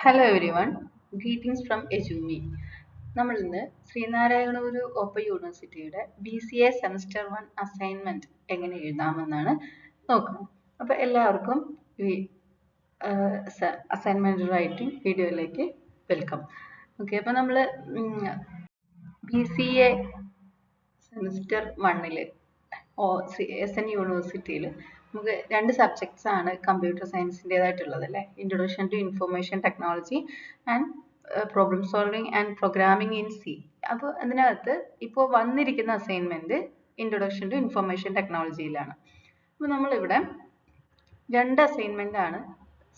Hello everyone greetings from എജുമി നമ്മൾ ഇന്ന് ശ്രീനാരായണഗുരു ഓപ്പൺ യൂണിവേഴ്സിറ്റിയുടെ B C A semester one assignment എങ്ങനെ എഴുതാമെന്നാണ് നോക്കുന്നത്. അപ്പോൾ എല്ലാവർക്കും ഈ അസൈൻമെന്റ് റൈറ്റിംഗ് വീഡിയോയിലേക്ക് വെൽക്കം ഓക്കെ അപ്പോൾ നമ്മൾ ബി സി എ സെമസ്റ്റർ വണ്ണിൽ ഓ എസ് എൻ യൂണിവേഴ്സിറ്റിയിൽ നമുക്ക് രണ്ട് സബ്ജക്ട്സ് ആണ് കമ്പ്യൂട്ടർ സയൻസിന്റെതായിട്ടുള്ളത് അല്ലേ introduction to information technology and problem solving and programming in C അപ്പോൾ അതിനകത്ത് ഇപ്പോൾ വന്നിരിക്കുന്ന അസൈൻമെന്റ് ഇൻട്രൊഡക്ഷൻ ടു ഇൻഫർമേഷൻ ടെക്നോളജിയിലാണ് അപ്പോൾ നമ്മളിവിടെ രണ്ട് അസൈൻമെന്റ് ആണ്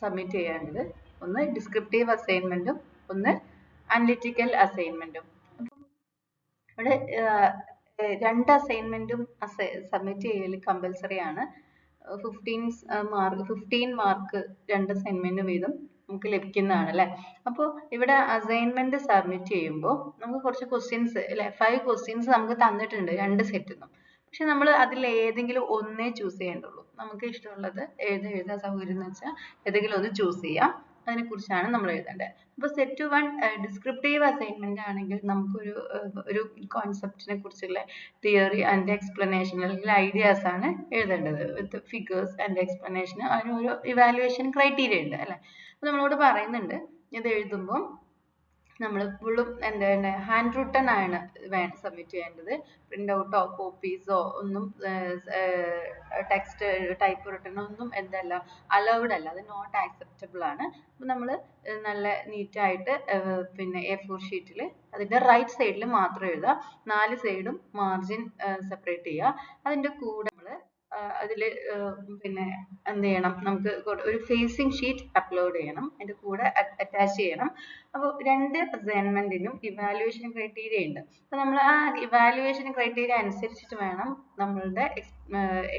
സബ്മിറ്റ് ചെയ്യേണ്ടത് ഒന്ന് ഡിസ്ക്രിപ്റ്റീവ് അസൈൻമെന്റും ഒന്ന് അനലിറ്റിക്കൽ അസൈൻമെന്റും അപ്പം ഇവിടെ രണ്ട് അസൈൻമെന്റും സബ്മിറ്റ് ചെയ്യൽ കമ്പൽസറി ആണ്. ഫിഫ്റ്റീൻ മാർക്ക് ഫിഫ്റ്റീൻ മാർക്ക് രണ്ട് അസൈൻമെന്റ് വീതം നമുക്ക് ലഭിക്കുന്നതാണ് അല്ലേ അപ്പോൾ ഇവിടെ അസൈൻമെന്റ് സബ്മിറ്റ് ചെയ്യുമ്പോൾ നമുക്ക് കുറച്ച് ക്വസ്റ്റ്യൻസ് അല്ലെ? ഫൈവ് ക്വസ്റ്റ്യൻസ് നമുക്ക് തന്നിട്ടുണ്ട് രണ്ട് സെറ്റിൽ നിന്നും പക്ഷെ നമ്മൾ അതിൽ ഏതെങ്കിലും ഒന്നേ ചൂസ് ചെയ്യേണ്ടുള്ളൂ. നമുക്ക് ഇഷ്ടമുള്ളത് ഏത് എഴുതാൻ സൗകര്യം എന്ന് വെച്ചാൽ ഏതെങ്കിലും ഒന്ന് ചൂസ് ചെയ്യാം. അതിനെ കുറിച്ചാണ് നമ്മൾ എഴുതേണ്ടത്. അപ്പോൾ സെറ്റ് വൺ ഡിസ്ക്രിപ്റ്റീവ് അസൈൻമെന്റ് ആണെങ്കിൽ നമുക്കൊരു ഒരു കോൺസെപ്റ്റിനെ കുറിച്ചുള്ള തിയറി ആൻഡ് എക്സ്പ്ലനേഷൻ അല്ലെങ്കിൽ ഐഡിയാസ് ആണ് എഴുതേണ്ടത്. വിത്ത് ഫിഗേഴ്സ് ആൻഡ് എക്സ്പ്ലനേഷൻ അതിന് ഒരു ഇവാലുവേഷൻ ക്രൈറ്റീരിയ ഉണ്ട് അല്ലേ? അപ്പോൾ നമ്മളോട് പറയുന്നുണ്ട് ഇത് എഴുതുമ്പോൾ നമ്മൾ ഫുള്ളും എന്താണ് ഹാൻഡ് റിട്ടൺ ആണ് വേണം സബ്മിറ്റ് ചെയ്യേണ്ടത്. പ്രിന്റ് ഔട്ടോ കോപ്പീസോ ഒന്നും ടെക്സ്റ്റ് ടൈപ്പ് റിട്ടൺ ഒന്നും എന്തല്ല അലൗഡ് അല്ല. അത് നോട്ട് ആക്സെപ്റ്റബിൾ ആണ്. അപ്പം നമ്മൾ നല്ല നീറ്റായിട്ട് പിന്നെ എ ഫോർ ഷീറ്റിൽ അതിന്റെ റൈറ്റ് സൈഡിൽ മാത്രം എഴുതുക നാല് സൈഡും മാർജിൻ സെപ്പറേറ്റ് ചെയ്യുക അതിന്റെ കൂടെ അതിൽ പിന്നെ എന്ത് ചെയ്യണം? നമുക്ക് ഒരു ഫേസിംഗ് ഷീറ്റ് അപ്ലോഡ് ചെയ്യണം. അതിന്റെ കൂടെ അറ്റാച്ച് ചെയ്യണം. അപ്പോൾ രണ്ട് അസൈൻമെന്റിനും ഇവാലുവേഷൻ ക്രൈറ്റീരിയ ഉണ്ട്. അപ്പോൾ നമ്മൾ ആ ഇവാലുവേഷൻ ക്രൈറ്റീരിയ അനുസരിച്ചിട്ട് വേണം നമ്മളുടെ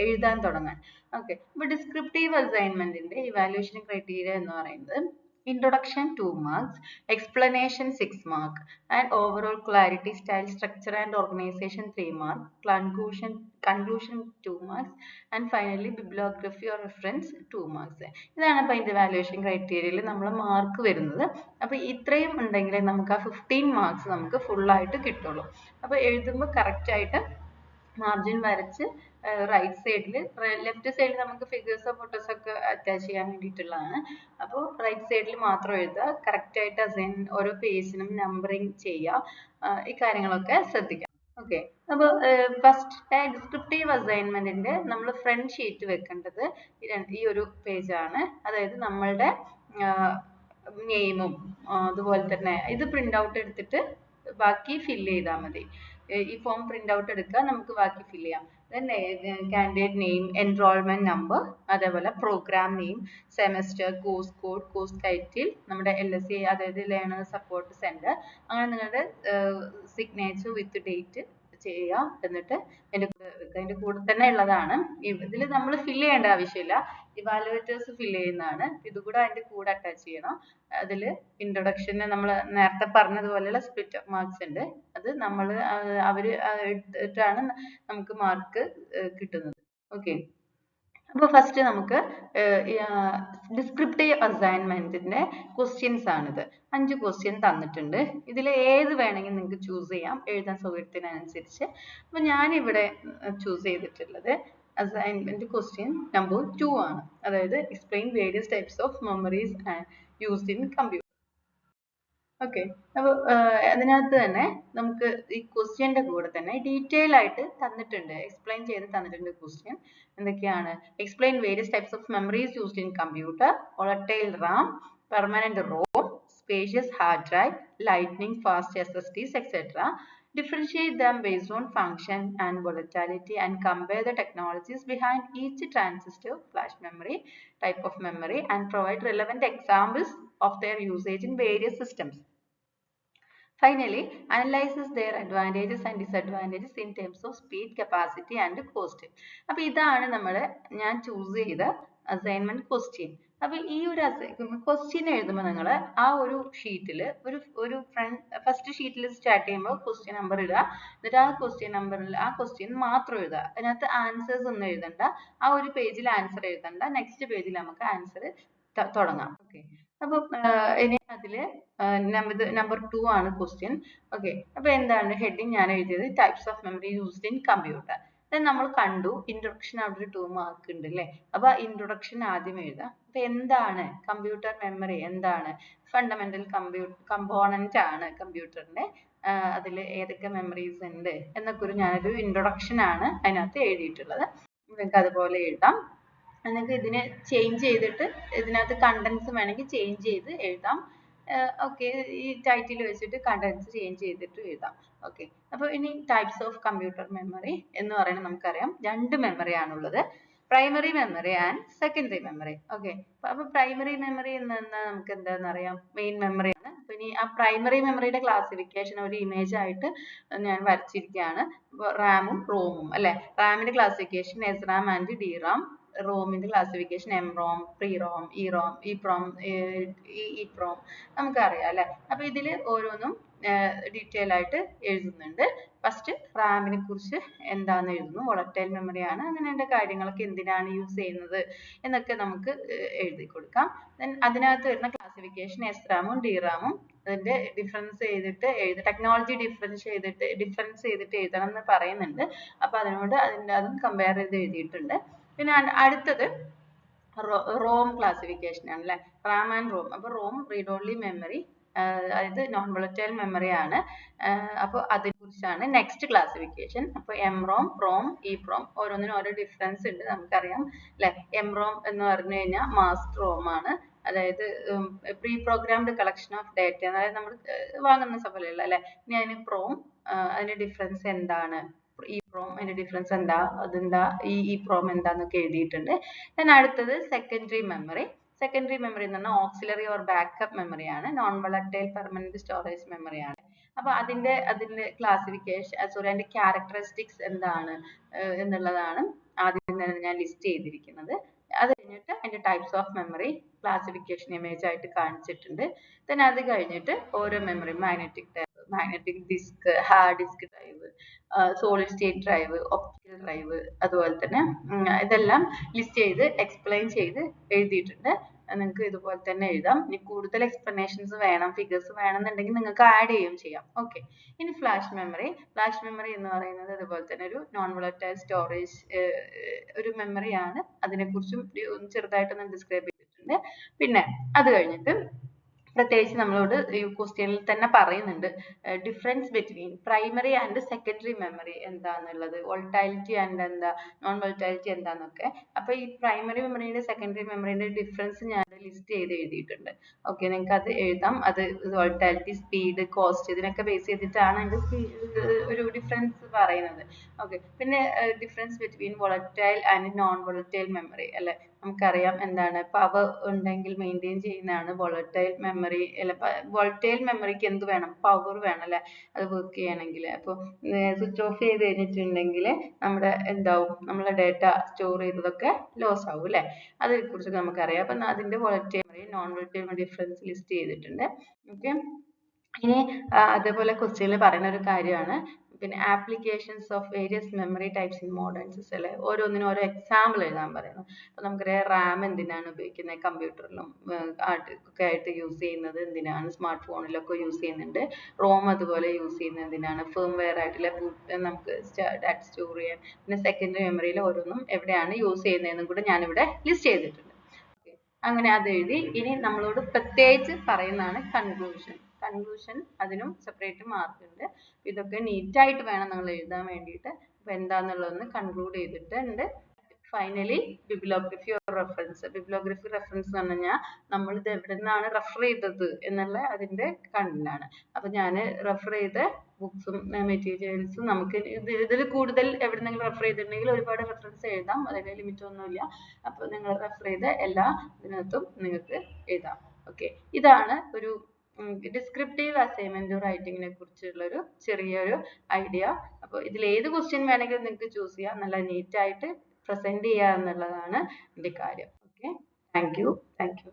എഴുതാൻ തുടങ്ങാൻ. ഓക്കെ. അപ്പോൾ ഡിസ്ക്രിപ്റ്റീവ് അസൈൻമെന്റിന്റെ ഇവാലുവേഷൻ ക്രൈറ്റീരിയ എന്ന് പറയുന്നത് introduction 2 marks explanation 6 mark and overall clarity style structure and organization 3 mark conclusion conclusion 2 marks and finally bibliography or reference 2 marks ഇതാണ് അപ്പോൾ ഇതിന്റെ വാല്യുവേഷൻ ക്രൈറ്റീരിയയിൽ നമ്മൾ മാർക്ക് വരുന്നത് അപ്പോൾ ഇത്രയും ഉണ്ടെങ്കിലേ നമുക്ക് ആ ഫിഫ്റ്റീൻ മാർക്സ് നമുക്ക് ആയിട്ട് കിട്ടുള്ളൂ അപ്പോൾ എഴുതുമ്പോൾ കറക്റ്റ് ആയിട്ട് മാർജിൻ വരച്ച് റൈറ്റ് സൈഡിൽ ലെഫ്റ്റ് സൈഡിൽ നമുക്ക് ഫിഗേഴ്സോ ഫോട്ടോസോ ഒക്കെ അറ്റാച്ച് ചെയ്യാൻ വേണ്ടിയിട്ടുള്ളതാണ്. അപ്പോൾ റൈറ്റ് സൈഡിൽ മാത്രം എഴുതുക. കറക്റ്റ് ആയിട്ട് അസൈൻ ഓരോ പേജിനും നമ്പറിങ് ചെയ്യുക. ഈ കാര്യങ്ങളൊക്കെ ശ്രദ്ധിക്കാം ഓക്കെ അപ്പോൾ ഫസ്റ്റ് ഡിസ്ക്രിപ്റ്റീവ് അസൈൻമെന്റിന്റെ നമ്മൾ ഫ്രണ്ട് ഷീറ്റ് വെക്കേണ്ടത് ഈ ഒരു പേജാണ് അതായത് നമ്മളുടെ നെയിമും അതുപോലെ തന്നെ ഇത് പ്രിന്റ് ഔട്ട് എടുത്തിട്ട് ബാക്കി ഫില്ല് ചെയ്താൽ മതി. ഈ ഫോം പ്രിന്റ് ഔട്ട് എടുക്കുക നമുക്ക് ബാക്കി ഫില്ല് ചെയ്യാം. Then candidate name enrollment number അതേപോലെ program name semester course code course title നമ്മുടെ എൽ എസ് സി അതായത് ലേണേഴ്സ് സപ്പോർട്ട് സെന്റർ അങ്ങനെ നിങ്ങളുടെ സിഗ്നേച്ചർ വിത്ത് ഡേറ്റ് ചെയ്യുക. എന്നിട്ട് അതിന്റെ കൂടെ കൂടെ തന്നെ ഉള്ളതാണ്. ഇതിൽ നമ്മൾ ഫില്ല് ചെയ്യേണ്ട ആവശ്യമില്ല. ഇവാലുവേറ്റേഴ്സ് ഫില്ല് ചെയ്യുന്നതാണ്. ഇത് കൂടെ അതിന്റെ കൂടെ അറ്റാച്ച് ചെയ്യണം. അതിൽ ഇൻട്രൊഡക്ഷന് നമ്മൾ നേരത്തെ പറഞ്ഞതുപോലെയുള്ള സ്പ്ലിറ്റ് മാർക്സ് ഉണ്ട്. അത് നമ്മൾ അവർ എടുത്തിട്ടാണ് നമുക്ക് മാർക്ക് കിട്ടുന്നത്. ഓക്കെ അപ്പോൾ ഫസ്റ്റ് നമുക്ക് ഡിസ്ക്രിപ്റ്റീവ് അസൈൻമെന്റിന്റെ ക്വസ്റ്റ്യൻസ് ആണിത്. അഞ്ച് ക്വസ്റ്റ്യൻ തന്നിട്ടുണ്ട്. ഇതിൽ ഏത് വേണമെങ്കിൽ നിങ്ങൾക്ക് ചൂസ് ചെയ്യാം. എഴുതാൻ സൗകര്യത്തിനനുസരിച്ച്. അപ്പോൾ ഞാനിവിടെ ചൂസ് ചെയ്തിട്ടുള്ളത് അസൈൻമെന്റ് ക്വസ്റ്റ്യൻ നമ്പർ ടു ആണ്. അതായത് explain various types of memories used in computer okay അപ്പോൾ അതിനകത്ത് തന്നെ നമുക്ക് ഈ ക്വസ്റ്റ്യന്റെ കൂടെ തന്നെ ഡീറ്റെയിൽ ആയിട്ട് തന്നിട്ടുണ്ട് എക്സ്പ്ലെയിൻ ചെയ്ത് തന്നിട്ടുണ്ട് ക്വസ്റ്റ്യൻ എന്തൊക്കെയാണ് explain various types of memories used in computer volatile RAM permanent ROM spacious hard drive, lightning fast S S differentiate them based on function and volatility and compare the technologies behind each transistor flash memory type of memory and provide relevant examples of their usage in various systems finally analyzes their advantages and disadvantages in terms of speed capacity and cost. അപ്പോൾ ഇതാണ് നമ്മൾ ഞാൻ choose ചെയ്ത assignment question അപ്പൊ ഈ ഒരു question എഴുതുമ്പോൾ നിങ്ങൾ ആ ഒരു ഷീറ്റിൽ ഒരു ഒരു ഫ്രണ്ട് ഫസ്റ്റ് ഷീറ്റിൽ സ്റ്റാർട്ട് ചെയ്യുമ്പോൾ ക്വസ്റ്റ്യൻ നമ്പർ ഇടുക. എന്നിട്ട് ആ ക്വസ്റ്റ്യൻ നമ്പറിൽ ആ ക്വസ്റ്റ്യൻ മാത്രം എഴുതുക. അതിനകത്ത് ആൻസേഴ്സ് ഒന്നും എഴുതണ്ട. ആ ഒരു പേജിൽ ആൻസർ എഴുതണ്ട. നെക്സ്റ്റ് പേജിൽ നമുക്ക് ആൻസർ തുടങ്ങാം. ഓക്കെ അപ്പൊ ഇനി അതിൽ നമ്പർ ടു ആണ് ക്വസ്റ്റ്യൻ ഓക്കെ അപ്പൊ എന്താണ് ഹെഡിങ് ഞാൻ എഴുതിയത്? Types of memory used in computer നമ്മൾ കണ്ടു ഇൻട്രൊഡക്ഷൻ അവിടെ ഒരു ടു മാർക്ക് ഉണ്ട് അല്ലേ അപ്പൊ ഇൻട്രൊഡക്ഷൻ ആദ്യം എഴുതാം. അപ്പൊ എന്താണ് കമ്പ്യൂട്ടർ മെമ്മറി എന്താണ് ഫണ്ടമെന്റൽ കമ്പ്യൂ കമ്പോണന്റ് ആണ് കമ്പ്യൂട്ടറിന്റെ അതിൽ ഏതൊക്കെ മെമ്മറീസ് ഉണ്ട്? എന്നൊക്കെ ഒരു ഞാനൊരു ഇൻട്രൊഡക്ഷൻ ആണ് അതിനകത്ത് എഴുതിയിട്ടുള്ളത്. നിങ്ങൾക്ക് അതുപോലെ എഴുതാം. നിങ്ങൾക്ക് ഇതിനെ ചേഞ്ച് ചെയ്തിട്ട് ഇതിനകത്ത് കണ്ടൻസ് വേണമെങ്കിൽ ചേഞ്ച് ചെയ്ത് എഴുതാം. ഓക്കെ ഈ ടൈറ്റിൽ വെച്ചിട്ട് കണ്ടൻസ് ചേഞ്ച് ചെയ്തിട്ട് എഴുതാം. ഓക്കെ അപ്പോൾ ഇനി ടൈപ്സ് ഓഫ് കമ്പ്യൂട്ടർ മെമ്മറി എന്ന് പറയുന്നത് നമുക്കറിയാം. രണ്ട് മെമ്മറി ആണുള്ളത്. Primary memory and secondary memory okay അപ്പോൾ പ്രൈമറി മെമ്മറി എന്ന് പറഞ്ഞാൽ നമുക്ക് എന്താണെന്ന് അറിയാം? മെയിൻ മെമ്മറി ആണ്. അപ്പോൾ ഇനി ആ പ്രൈമറി മെമ്മറിയുടെ ക്ലാസിഫിക്കേഷൻ ഒരു ഇമേജ് ആയിട്ട് ഞാൻ വരച്ചിരിക്കുകയാണ്. റാമും റോമും അല്ലേ? റാമിന്റെ classification S RAM and D RAM റോമിന്റെ classification M ROM pre ROM E ROM E PROM E PROM നമുക്കറിയാം അല്ലെ? അപ്പൊ ഇതിൽ ഓരോന്നും ഡീറ്റെയിൽ ആയിട്ട് എഴുതുന്നുണ്ട്. ഫസ്റ്റ് റാമിനെ കുറിച്ച് എന്താന്ന് എഴുതുന്നു? മെമ്മറി ആണ്. അങ്ങനെയുള്ള കാര്യങ്ങളൊക്കെ എന്തിനാണ് യൂസ് ചെയ്യുന്നത് എന്നൊക്കെ നമുക്ക് എഴുതി കൊടുക്കാം. ദെൻ അതിനകത്ത് വരുന്ന ക്ലാസിഫിക്കേഷൻ എസ് റാമും ഡി റാമും അതിന്റെ ഡിഫറൻസ് ചെയ്തിട്ട് എഴുതി ടെക്നോളജി ഡിഫറൻസ് ചെയ്തിട്ട് ഡിഫറൻസ് ചെയ്തിട്ട് എഴുതണം എന്ന് പറയുന്നുണ്ട്. അപ്പൊ അതിനോട് അതിന്റെ അതും കമ്പയർ ചെയ്ത് എഴുതിയിട്ടുണ്ട്. പിന്നെ അടുത്തത് റോം ക്ലാസിഫിക്കേഷൻ ആണ് അല്ലെ റാം ആൻഡ് റോം. അപ്പൊ റോം റീഡ് ഓൺലി മെമ്മറി അതായത് നോൺ വോളറ്റൈൽ മെമ്മറി ആണ് അപ്പോൾ അതിനെക്കുറിച്ചാണ് നെക്സ്റ്റ് ക്ലാസിഫിക്കേഷൻ അപ്പോൾ M ROM ROM E PROM ഓരോന്നിനും ഓരോ ഡിഫറൻസ് ഉണ്ട് നമുക്കറിയാം അല്ലെ എം റോം എന്ന് പറഞ്ഞു കഴിഞ്ഞാൽ മാസ്റ്റർ റോം ആണ്. അതായത് pre programmed collection of data അതായത് നമ്മൾ വാങ്ങുന്ന സഫലല്ല അല്ലെ ഇനി അതിന് പ്രോം അതിന്റെ ഡിഫറൻസ് എന്താണ്? ഇ പ്രോം അതിന്റെ ഡിഫറൻസ് എന്താ? അതെന്താ? ഈ ഈ പ്രോം എന്താന്നൊക്കെ എഴുതിയിട്ടുണ്ട്. Then അടുത്തത് സെക്കൻഡറി മെമ്മറി സെക്കൻഡറി മെമ്മറി എന്ന് പറഞ്ഞാൽ ഓക്സിലറി ഓർ ബാക്കപ്പ് മെമ്മറി ആണ്. Non volatile permanent storage memory ആണ്. അപ്പൊ അതിന്റെ അതിന്റെ ക്ലാസിഫിക്കേഷൻ സോറി അതിന്റെ ക്യാരക്ടറിസ്റ്റിക്സ് എന്താണ്? എന്നുള്ളതാണ് ആദ്യം തന്നെ ഞാൻ ലിസ്റ്റ് ചെയ്തിരിക്കുന്നത്. അത് കഴിഞ്ഞിട്ട് അതിന്റെ types of memory classification image ആയിട്ട് കാണിച്ചിട്ടുണ്ട്. Then അത് കഴിഞ്ഞിട്ട് ഓരോ memory magnetic magnetic disk hard disk drive solid state drive optical drive അതുപോലെ തന്നെ ഇതെല്ലാം ലിസ്റ്റ് ചെയ്ത് എക്സ്പ്ലെയിൻ ചെയ്ത് എഴുതിയിട്ടുണ്ട്. നിങ്ങൾക്ക് ഇതുപോലെ തന്നെ എഴുതാം. ഇനി കൂടുതൽ എക്സ്പ്ലനേഷൻസ് വേണം ഫിഗേഴ്സ് വേണമെന്നുണ്ടെങ്കിൽ നിങ്ങൾക്ക് ആഡ് ചെയ്യുകയും ചെയ്യാം. ഓക്കെ ഇനി ഫ്ലാഷ് മെമ്മറി ഫ്ലാഷ് മെമ്മറി എന്ന് പറയുന്നത് അതുപോലെ തന്നെ ഒരു നോൺ വോളറ്റൈൽ സ്റ്റോറേജ് ഒരു മെമ്മറിയാണ് അതിനെക്കുറിച്ചും ചെറുതായിട്ടൊന്ന് ഡിസ്ക്രൈബ് ചെയ്തിട്ടുണ്ട്. പിന്നെ അത് കഴിഞ്ഞിട്ട് പ്രത്യേകിച്ച് നമ്മളോട് ക്വസ്റ്റ്യനിൽ തന്നെ പറയുന്നുണ്ട്. Difference between primary and secondary memory എന്താന്നുള്ളത്? വോൾട്ടാലിറ്റി ആൻഡ് എന്താ? നോൺ വോൾട്ടാലിറ്റി എന്താന്നൊക്കെ. അപ്പൊ ഈ പ്രൈമറി മെമ്മറിയുടെ സെക്കൻഡറി മെമ്മറിയുടെ ഡിഫറൻസ് ഞാൻ ലിസ്റ്റ് ചെയ്ത് എഴുതിയിട്ടുണ്ട്. ഓക്കെ നിങ്ങൾക്ക് അത് എഴുതാം. അത് വോൾട്ടാലിറ്റി സ്പീഡ് കോസ്റ്റ് ഇതിനൊക്കെ ബേസ് ചെയ്തിട്ടാണ് അതിന്റെ ഒരു ഡിഫറൻസ് പറയുന്നത്. ഓക്കെ പിന്നെ difference between volatile and non volatile memory അല്ലെ? നമുക്കറിയാം എന്താണ്. പവർ ഉണ്ടെങ്കിൽ മെയിന്റെയിൻ ചെയ്യുന്നതാണ് വോളറ്റൈൽ മെമ്മറി അല്ല വോളറ്റൈൽ മെമ്മറിക്ക് എന്ത് വേണം? പവർ വേണം അല്ലെ? അത് വർക്ക് ചെയ്യണമെങ്കിൽ. അപ്പോൾ സ്വിച്ച് ഓഫ് ചെയ്ത് കഴിഞ്ഞിട്ടുണ്ടെങ്കിൽ നമ്മുടെ എന്താവും? നമ്മളെ ഡേറ്റ സ്റ്റോർ ചെയ്തതൊക്കെ ലോസ് ആവും അല്ലെ? അതിനെക്കുറിച്ച് നമുക്കറിയാം. അപ്പം അതിന്റെ volatile memory non volatile difference list ചെയ്തിട്ടുണ്ട്. ഓക്കെ? ഇനി അതേപോലെ ക്വസ്റ്റ്യനിൽ പറയുന്ന ഒരു കാര്യമാണ്. പിന്നെ applications of various memory types in modern system അല്ലെ? ഓരോന്നിനും ഓരോ എക്സാമ്പിൾ എഴുതാൻ പറയുന്നു. അപ്പോൾ നമുക്കറിയാം റാം എന്തിനാണ് ഉപയോഗിക്കുന്നത്? കമ്പ്യൂട്ടറിലും ഒക്കെ ആയിട്ട് യൂസ് ചെയ്യുന്നത് എന്തിനാണ്? സ്മാർട്ട് ഫോണിലൊക്കെ യൂസ് ചെയ്യുന്നുണ്ട്. റോം അതുപോലെ യൂസ് ചെയ്യുന്നത് എന്തിനാണ്? ഫേം വെയർ ആയിട്ടുള്ള നമുക്ക് ഡാറ്റ സ്റ്റോർ ചെയ്യാൻ പിന്നെ സെക്കൻഡറി മെമ്മറിയിൽ ഓരോന്നും എവിടെയാണ് യൂസ് ചെയ്യുന്നതെന്നും കൂടെ ഞാനിവിടെ ലിസ്റ്റ് ചെയ്തിട്ടുണ്ട്. അങ്ങനെ അത് എഴുതി ഇനി നമ്മളോട് പ്രത്യേകിച്ച് പറയുന്നതാണ് കൺക്ലൂഷൻ കൺക്ലൂഷൻ അതിനും സെപ്പറേറ്റ് മാർക്ക് ഉണ്ട്. ഇതൊക്കെ നീറ്റ് ആയിട്ട് വേണം നിങ്ങൾ എഴുതാൻ വേണ്ടിയിട്ട്. അപ്പൊ എന്താന്നുള്ളതൊന്ന് കൺക്ലൂഡ് ചെയ്തിട്ടുണ്ട് finally bibliography or reference bibliography reference എന്ന് പറഞ്ഞാൽ നമ്മൾ ഇത് എവിടെ നിന്നാണ് റെഫർ ചെയ്തത് എന്നുള്ള അതിന്റെ കണ്ണിലാണ്. അപ്പൊ ഞാൻ റെഫർ ചെയ്ത ബുക്സും മെറ്റീരിയൽസും നമുക്ക് ഇതിൽ കൂടുതൽ എവിടെന്നെങ്കിലും റെഫർ ചെയ്തിട്ടുണ്ടെങ്കിൽ ഒരുപാട് റെഫറൻസ് എഴുതാം. അതിന് ലിമിറ്റ് ഒന്നുമില്ല. അപ്പോൾ നിങ്ങൾ റെഫർ ചെയ്ത എല്ലാ ഇതിനകത്തും നിങ്ങൾക്ക് എഴുതാം. ഓക്കെ ഇതാണ് ഒരു ഡിസ്ക്രിപ്റ്റീവ് അസൈൻമെന്റ് റൈറ്റിങ്ങിനെ കുറിച്ചുള്ള ഒരു ചെറിയൊരു ഐഡിയ അപ്പോൾ ഇതിൽ ഏത് ക്വസ്റ്റ്യൻ വേണമെങ്കിലും നിങ്ങൾക്ക് ചൂസ് ചെയ്യാം. നല്ല നീറ്റായിട്ട് പ്രസന്റ് ചെയ്യുക എന്നുള്ളതാണ് എന്റെ കാര്യം. Okay thank you thank you